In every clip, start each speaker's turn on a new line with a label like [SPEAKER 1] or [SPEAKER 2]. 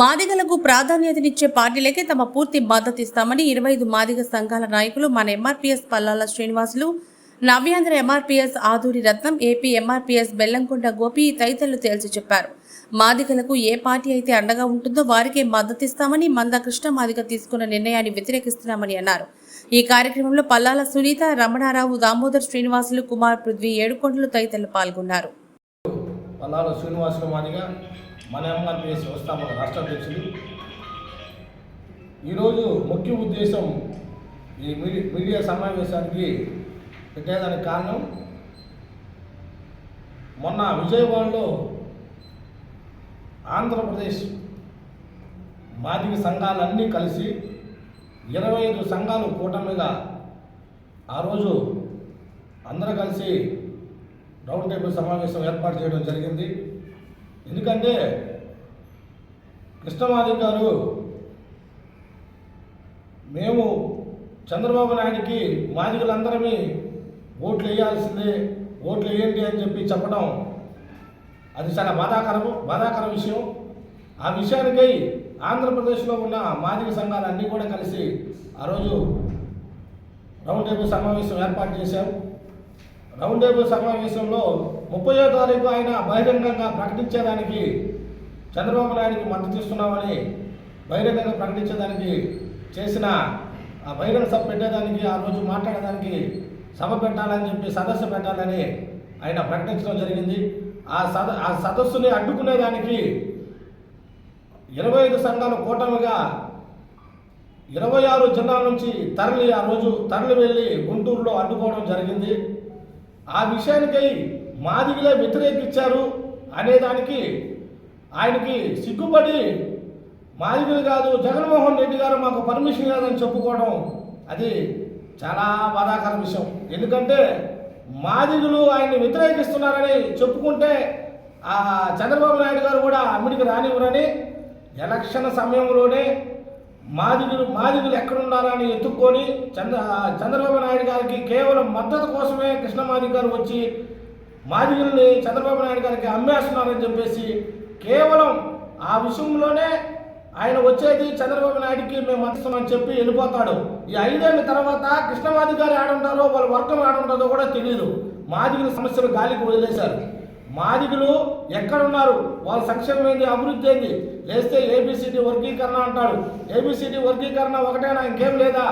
[SPEAKER 1] మాదిగలకు ప్రాధాన్యతనిచ్చే పార్టీలకే తమ పూర్తి మద్దతు ఇస్తామని ఇరవై ఐదు మాదిగ సంఘాల నాయకులు మన MRPS Pallala Srinivasulu Navyandhra MRPS Aduri Ratnam AP MRPS Bellamkonda Gopi తదితరులు తేల్చి చెప్పారు. మాదిగలకు ఏ పార్టీ అయితే అండగా ఉంటుందో వారికే మద్దతిస్తామని మంద కృష్ణ మాదిగ తీసుకున్న నిర్ణయాన్ని వ్యతిరేకిస్తున్నామని అన్నారు. ఈ కార్యక్రమంలో పల్లాల సునీత రమణారావు దామోదర్ శ్రీనివాసులు కుమార్ పృథ్వీ ఏడుకొండలు తదితరులు పాల్గొన్నారు.
[SPEAKER 2] పల్లాల శ్రీనివాసులు మాదిగా మన ఎంఆర్పిఎస్ వ్యవస్థాపక రాష్ట్ర అధ్యక్షులు. ఈరోజు ముఖ్య ఉద్దేశం ఈ మీడి- మీడియా సమావేశానికి పెట్టేదానికి కారణం మొన్న విజయవాడలో ఆంధ్రప్రదేశ్ మాదిక సంఘాలన్నీ కలిసి ఇరవై ఐదు సంఘాలు కూటమిగా ఆ రోజు అందరూ కలిసి రౌండ్ టేబుల్ సమావేశం ఏర్పాటు చేయడం జరిగింది. ఎందుకంటే కృష్ణమాది గారు మేము చంద్రబాబు నాయుడికి మాదిగలందరమీ ఓట్లు వేయాల్సిందే ఓట్లు వేయండి అని చెప్పి చెప్పడం అది చాలా బాధాకరము బాధాకర విషయం. ఆ విషయానికై ఆంధ్రప్రదేశ్లో ఉన్న మాదిక సంఘాలన్నీ కూడా కలిసి ఆ రోజు రౌండ్ టేబుల్ సమావేశం ఏర్పాటు చేశాం. రౌండ్ టేబుల్ సమావేశంలో ముప్పయో తారీఖు ఆయన బహిరంగంగా ప్రకటించేదానికి చంద్రబాబు నాయుడికి మద్దతు ఇస్తున్నామని బహిరంగంగా ప్రకటించేదానికి చేసిన ఆ బహిరంగ సభ పెట్టేదానికి ఆ రోజు మాట్లాడేదానికి సభ పెట్టాలని చెప్పి సదస్సు పెట్టాలని ఆయన ప్రకటించడం జరిగింది. ఆ సద ఆ సదస్సుని అడ్డుకునేదానికి ఇరవై ఐదు సంఘాల కూటమిగా ఇరవై ఆరు జిల్లాల నుంచి తరలి ఆ రోజు తరలి వెళ్ళి గుంటూరులో అడ్డుకోవడం జరిగింది. ఆ విషయానికై మాదిగలే వ్యతిరేకించారు అనేదానికి ఆయనకి సిగ్గుపడి మాదిగలు కాదు జగన్మోహన్ రెడ్డి గారు మాకు పర్మిషన్ లేదని చెప్పుకోవడం అది చాలా బాధాకర విషయం. ఎందుకంటే మాదిగులు ఆయన్ని వ్యతిరేకిస్తున్నారని చెప్పుకుంటే ఆ చంద్రబాబు నాయుడు గారు కూడా అమ్మిడికి రానివ్వరని ఎలక్షన్ సమయంలోనే మాదిగులు మాదిగులు ఎక్కడున్నారని ఎత్తుక్కొని చంద్ర చంద్రబాబు నాయుడు గారికి కేవలం మద్దతు కోసమే కృష్ణ మాదిగ గారు వచ్చి మాదిగుల్ని చంద్రబాబు నాయుడు గారికి అమ్మేస్తున్నారని చెప్పేసి కేవలం ఆ విషయంలోనే ఆయన వచ్చేది చంద్రబాబు నాయుడికి మేము అని చెప్పి వెళ్ళిపోతాడు. ఈ ఐదేళ్ళ తర్వాత కృష్ణమాది గారు ఆడుంటారో వాళ్ళ వర్గం ఆడుంటారో కూడా తెలియదు మాదిగుల సమస్యలు గాలికి వదిలేశారు. మాదిగులు ఎక్కడున్నారు? వాళ్ళ సంక్షేమం ఏంది? అభివృద్ధి ఏంది? లేస్తే ఏబిసిడి వర్గీకరణ అంటాడు. ఏబిసిడి వర్గీకరణ ఒకటేనా? ఇంకేం లేదా?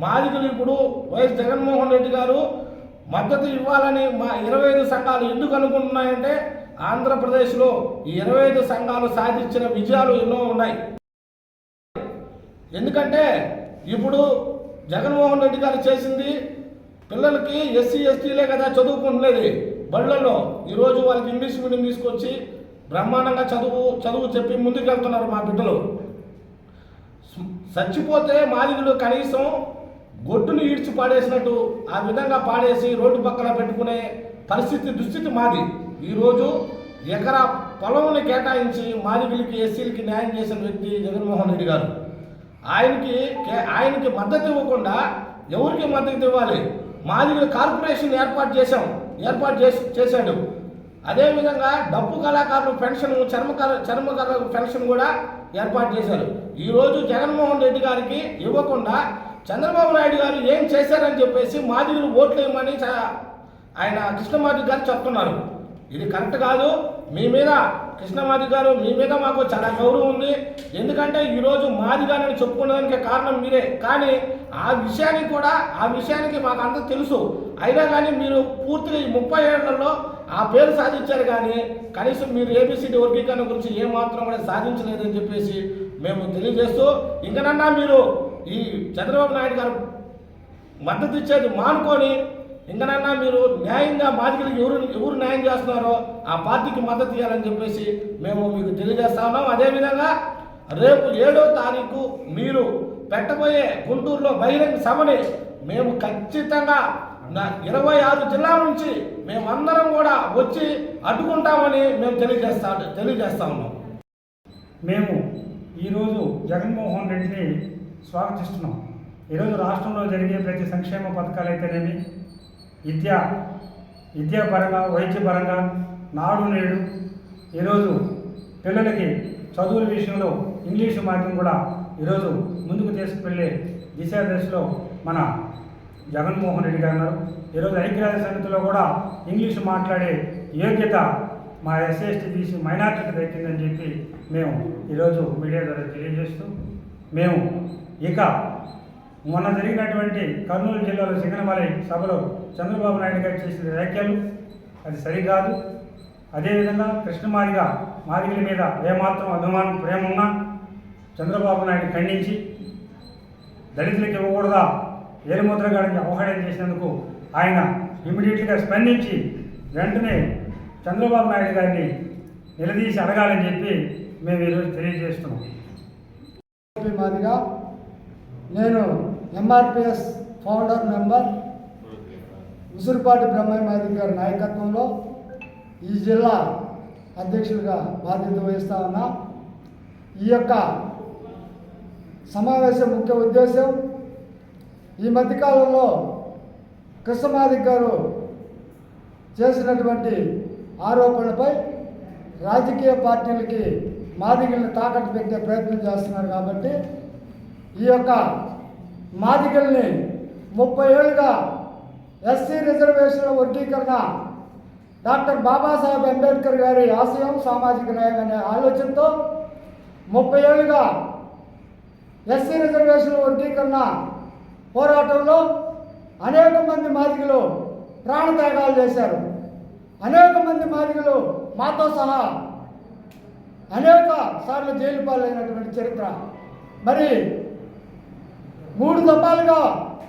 [SPEAKER 2] మాదిగులు ఇప్పుడు వైఎస్ జగన్మోహన్ రెడ్డి గారు మద్దతు ఇవ్వాలని మా ఇరవై ఐదు సంఘాలు ఎందుకు అనుకుంటున్నాయంటే ఆంధ్రప్రదేశ్లో ఈ ఇరవై ఐదు సంఘాలు సాధించిన విజయాలు ఎన్నో ఉన్నాయి. ఎందుకంటే ఇప్పుడు జగన్మోహన్ రెడ్డి గారు చేసింది పిల్లలకి ఎస్సీ ఎస్టీలే కదా చదువుకుంటున్నది బళ్ళల్లో ఈరోజు వాళ్ళకి ఇంగ్లీష్ మీడియం తీసుకొచ్చి బ్రహ్మాండంగా చదువు చదువు చెప్పి ముందుకెళ్తున్నారు మా బిడ్డలు. చచ్చిపోతే మాదిగులు కనీసం గొడ్డును ఈడ్చి పాడేసినట్టు ఆ విధంగా పాడేసి రోడ్డు పక్కన పెట్టుకునే పరిస్థితి దుస్థితి మాది. ఈరోజు ఎకరా పొలంని కేటాయించి మాదిగులకి ఎస్సీలకి న్యాయం చేసిన వ్యక్తి జగన్మోహన్ రెడ్డి గారు. ఆయనకి కే- ఆయనకి మద్దతు ఇవ్వకుండా ఎవరికి మద్దతు ఇవ్వాలి? మాదిగల కార్పొరేషన్ ఏర్పాటు చేశాం ఏర్పాటు చేసి చేశాడు. అదేవిధంగా డప్పు కళాకారులు పెన్షన్ చర్మకార చర్మకారుల పెన్షన్ కూడా ఏర్పాటు చేశారు. ఈరోజు జగన్మోహన్ రెడ్డి గారికి ఇవ్వకుండా చంద్రబాబు నాయుడు గారు ఏం చేశారని చెప్పేసి మాదిగలు ఓట్లు వేయమని చ- ఆయన కృష్ణమాది గారు చెప్తున్నారు. ఇది కరెక్ట్ కాదు. మీ మీద కృష్ణమాది గారు మీ మీద మాకు చాలా గౌరవం ఉంది. ఎందుకంటే ఈరోజు మాదిగానని చెప్పుకునేదానికి కారణం మీరే. కానీ ఆ విషయానికి కూడా ఆ విషయానికి మాకు అంత తెలుసు. అయినా కానీ మీరు పూర్తిగా ఈ ముప్పై ఏళ్ళలో ఆ పేరు సాధించారు కానీ కనీసం మీరు ఏబిసిడి వర్గీకరణ గురించి ఏమాత్రం కూడా సాధించలేదని చెప్పేసి మేము తెలియజేస్తూ ఇంకనన్నా మీరు ఈ చంద్రబాబు నాయుడు గారు మద్దతు ఇచ్చేది మానుకొని ఇంకనన్నా మీరు న్యాయంగా బాధితులకు ఎవరు ఎవరు న్యాయం చేస్తున్నారో ఆ పార్టీకి మద్దతు ఇవ్వాలని చెప్పేసి మేము మీకు తెలియజేస్తా ఉన్నాం అదేవిధంగా రేపు ఏడో తారీఖు మీరు పెట్టబోయే గుంటూరులో బహిరంగ సభని మేము ఖచ్చితంగా ఇరవై ఆరు జిల్లాల నుంచి మేమందరం కూడా వచ్చి అడ్డుకుంటామని మేము తెలియజేస్తా తెలియజేస్తా ఉన్నాం.
[SPEAKER 3] మేము ఈరోజు జగన్మోహన్ రెడ్డిని స్వాగతిస్తున్నాం. ఈరోజు రాష్ట్రంలో జరిగే ప్రతి సంక్షేమ పథకాలు అయితేనేమి విద్య విద్యాపరంగా వైద్యపరంగా నాడు నేడు. ఈరోజు పిల్లలకి చదువుల విషయంలో ఇంగ్లీషు మాధ్యమం కూడా ఈరోజు ముందుకు తీసుకువెళ్ళే దిశా దశలో మన జగన్మోహన్ రెడ్డి గారు ఉన్నారు. ఈరోజు ఐక్యరాజ్య సమితిలో కూడా ఇంగ్లీషు మాట్లాడే యోగ్యత మా ఎస్సీ ఎస్టీ తీసి మైనార్టీకి దక్కిందని చెప్పి మేము ఈరోజు మీడియా ద్వారా తెలియజేస్తూ మేము ఇక మొన్న జరిగినటువంటి కర్నూలు జిల్లాలో సింగనమలై సభలో చంద్రబాబు నాయుడు గారు చేసిన వ్యాఖ్యలు అది సరికాదు. అదేవిధంగా కృష్ణమాదిగా మాదిగల మీద ఏమాత్రం అభిమానం ప్రేమ ఉన్నా చంద్రబాబు నాయుడు ఖండించి దళితులకు ఇవ్వకూడదా? ఏరుముద్ర గారిని అవహేళన చేసినందుకు ఆయన ఇమీడియట్గా స్పందించి వెంటనే చంద్రబాబు నాయుడు గారిని నిలదీసి అడగాలని చెప్పి మేము ఈరోజు తెలియజేస్తున్నాం.
[SPEAKER 4] ఎంపీ మాదిగా నేను MRPS founder member Usurupati Brahmaiah గారి నాయకత్వంలో ఈ జిల్లా అధ్యక్షుడిగా బాధ్యత వహిస్తా ఉన్నా. ఈ యొక్క సమావేశం ముఖ్య ఉద్దేశం ఈ మధ్యకాలంలో కృష్ణమాదిక్ గారు చేసినటువంటి ఆరోపణలపై రాజకీయ పార్టీలకి మాదిగిల్ని తాకట్టు పెట్టే ప్రయత్నం చేస్తున్నారు కాబట్టి ఈ యొక్క మాదికల్ని ముప్పై ఏళ్ళుగా ఎస్సీ రిజర్వేషన్ల వర్గీకరణ డాక్టర్ బాబాసాహెబ్ అంబేద్కర్ గారి ఆశయం సామాజిక న్యాయం అనే ఆలోచనతో ముప్పై ఏళ్ళుగా ఎస్సీ రిజర్వేషన్ల వర్గీకరణ పోరాటంలో అనేక మంది మాదిగలు ప్రాణత్యాగాలు చేశారు. అనేక మంది మాదిగలు మాతో సహా అనేక సార్లు జైలు పాలైనటువంటి చరిత్ర. మరి మూడు దఫాలుగా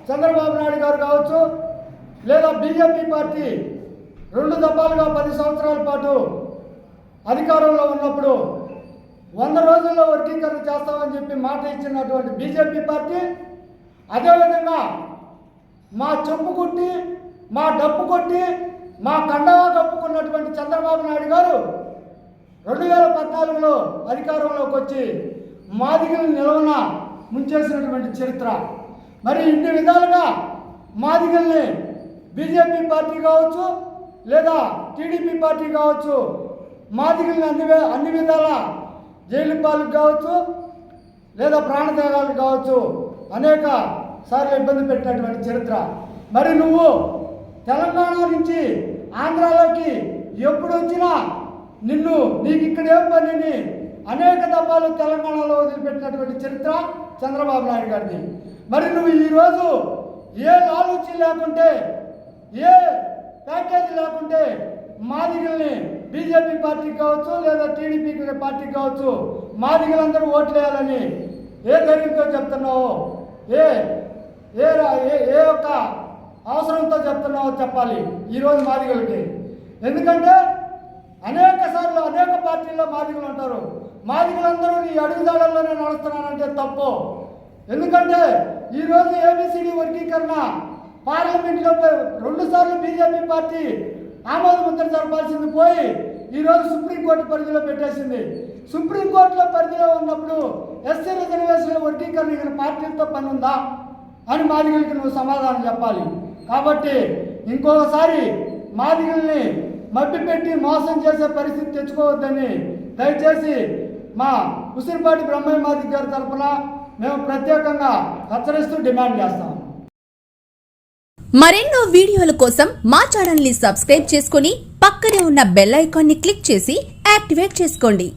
[SPEAKER 4] చంద్రబాబు నాయుడు గారు కావచ్చు లేదా బీజేపీ పార్టీ రెండు దఫాలుగా పది సంవత్సరాల పాటు అధికారంలో ఉన్నప్పుడు వంద రోజుల్లో వర్గీకరణ చేస్తామని చెప్పి మాట ఇచ్చినటువంటి బీజేపీ పార్టీ అదేవిధంగా మా చెప్పు కొట్టి మా డప్పు కొట్టి మా కండవా కప్పుకున్నటువంటి చంద్రబాబు నాయుడు గారు రెండు వేల పద్నాలుగులో అధికారంలోకి వచ్చి మాదిగలు నిలవన ముంచేసినటువంటి చరిత్ర. మరి ఇన్ని విధాలుగా మాదిగల్ని బీజేపీ పార్టీ కావచ్చు లేదా టీడీపీ పార్టీ కావచ్చు మాదిగల్ని అన్ని అన్ని విధాల జైలు పాలకు కావచ్చు లేదా ప్రాణత్యాగాలకు కావచ్చు అనేక సార్లు ఇబ్బంది పెట్టినటువంటి చరిత్ర. మరి నువ్వు తెలంగాణ నుంచి ఆంధ్రాలోకి ఎప్పుడు వచ్చినా నిన్ను నీకు ఇక్కడ ఏం పనిని అనేక దఫాలు తెలంగాణలో వదిలిపెట్టినటువంటి చరిత్ర చంద్రబాబు నాయుడు గారిని. మరి నువ్వు ఈరోజు ఏ ఆలోచన లేకుంటే ఏ ప్యాకేజీ లేకుంటే మాదిగల్ని బీజేపీ పార్టీ కావచ్చు లేదా టీడీపీ పార్టీ కావచ్చు మాదిగలందరూ ఓట్లేయాలని ఏ ధైర్యంతో చెప్తున్నావో ఏ ఏ రా- ఏ ఏ యొక్క అవసరంతో చెప్తున్నావో చెప్పాలి ఈరోజు మాదిగలకి. ఎందుకంటే అనేక సార్లు అనేక పార్టీల్లో మాదిగలు అంటారు. మాదిగలందరూ నీ అడుగుదాడల్లోనే నడుస్తున్నానంటే తప్పు. ఎందుకంటే ఈరోజు ఏబిసిడి వర్గీకరణ పార్లమెంట్లో రెండు సార్లు బీజేపీ పార్టీ ఆమోద ముద్ర జరపాల్సింది పోయి ఈరోజు సుప్రీంకోర్టు పరిధిలో పెట్టేసింది. సుప్రీంకోర్టులో పరిధిలో ఉన్నప్పుడు ఎస్సీ రిజర్వేషన్ వర్గీకరణ ఇక్కడ పార్టీలతో పని ఉందా అని మాదిగలకి నువ్వు సమాధానం చెప్పాలి. కాబట్టి ఇంకొకసారి మాదిగల్ని మభ్యపెట్టి మోసం చేసే పరిస్థితి తెచ్చుకోవద్దని దయచేసి మా ఉసిరిపాటి బ్రహ్మయ్య గారి తరఫున మేము ప్రత్యేకంగా హెచ్చరిస్తూ డిమాండ్ చేస్తాం.
[SPEAKER 5] మరెన్నో వీడియోల కోసం మా ఛానల్ని సబ్స్క్రైబ్ చేసుకుని పక్కనే ఉన్న బెల్ ఐకాన్ని క్లిక్ చేసి యాక్టివేట్ చేసుకోండి.